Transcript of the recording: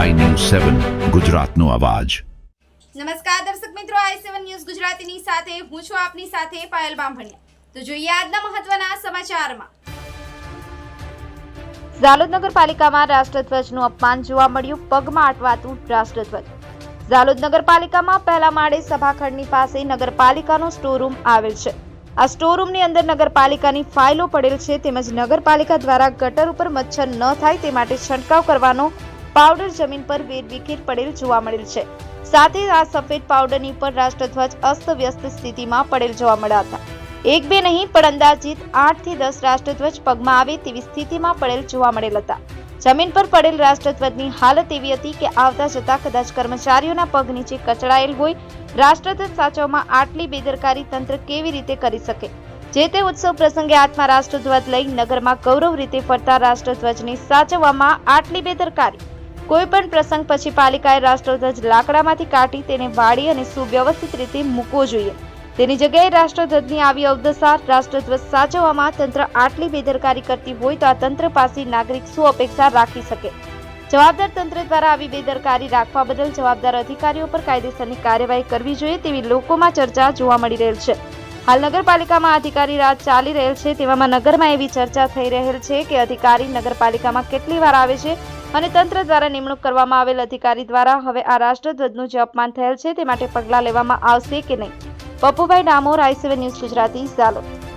સેવન ગુજરાતનો અવાજ. નમસ્કાર દર્શક મિત્રો આઈ સેવન ન્યૂઝ ગુજરાતીની સાથે હું છું આપની સાથે પાયલ બામભણિયા. તો જોઈએ આજના મહત્વના સમાચારમાં. ઝાલોદ નગરપાલિકામાં રાષ્ટ્રધ્વજનું અપમાન જોવા મળ્યું પગમાં અટવાતું રાષ્ટ્રધ્વજ. ઝાલોદ નગરપાલિકામાં પહેલા માળે સભાખંડની પાસે નગરપાલિકાનો સ્ટોરરૂમ આવેલ છે. આ સ્ટોરરૂમની અંદર નગરપાલિકાની ફાઇલો પડેલ છે તેમજ નગરપાલિકા દ્વારા ગટર ઉપર મચ્છર ન થાય તે માટે છંટકાવ કરવાનો પાવડર જમીન પર વેરવિખેર પડેલ જોવા મળેલ છે. સાથે આ સફેદ પાવડરની ઉપર રાષ્ટ્રધ્વજ અસ્તવ્યસ્ત સ્થિતિમાં પડેલ જોવા મળ્યા હતા. એક બે નહીં, પણ અંદાજિત આઠથી દસ રાષ્ટ્રધ્વજ પગમાં આવે તેવી સ્થિતિમાં પડેલ જોવા મળેલ હતા. જમીન પર પડેલ રાષ્ટ્રધ્વજની હાલત એવી હતી કે આવતા જતા કદાચ કર્મચારીઓના પગ નીચે કચડાયેલ હોય, રાષ્ટ્રધ્વજ સાચવવામાં આટલી બેદરકારી તંત્ર કેવી રીતે કરી શકે? જે તે ઉત્સવ પ્રસંગે હાથમાં રાષ્ટ્રધ્વજ લઈ નગરમાં ગૌરવ રીતે ફરતા રાષ્ટ્રધ્વજને સાચવવામાં આટલી બેદરકારી? કોઈ પણ પ્રસંગ પછી પાલિકાએ રાષ્ટ્રધ્વજ લાકડામાંથી કાઢી તેને વાળી અને સુવ્યવસ્થિત રીતે મૂકવો જોઈએ. તેની જગ્યાએ રાષ્ટ્રધ્વજની આવી અવદશા રાષ્ટ્રધ્વજ સાચવવામાં તંત્ર આટલી બેદરકારી કરતી હોય તો આ તંત્ર પાસે નાગરિક શું અપેક્ષા રાખી શકે? જવાબદાર તંત્ર દ્વારા આવી બેદરકારી રાખવા બદલ જવાબદાર અધિકારીઓ પર કાયદેસરની કાર્યવાહી કરવી જોઈએ તેવી લોકોમાં ચર્ચા જોવા મળી રહેલ છે. હાલ નગરપાલિકામાં અધિકારી રાજ ચાલી રહેલ છે તેવામાં નગરમાં એવી ચર્ચા થઈ રહેલ છે કે અધિકારી નગરપાલિકામાં કેટલી વાર આવે છે અને તંત્ર દ્વારા નિમણૂક કરવામાં આવેલ અધિકારી દ્વારા હવે આ રાષ્ટ્રધ્વજનું જે અપમાન થયેલ છે તે માટે પગલાં લેવામાં આવશે કે નહીં? Pappubhai Damor ICV news Gujarati, Jhalod.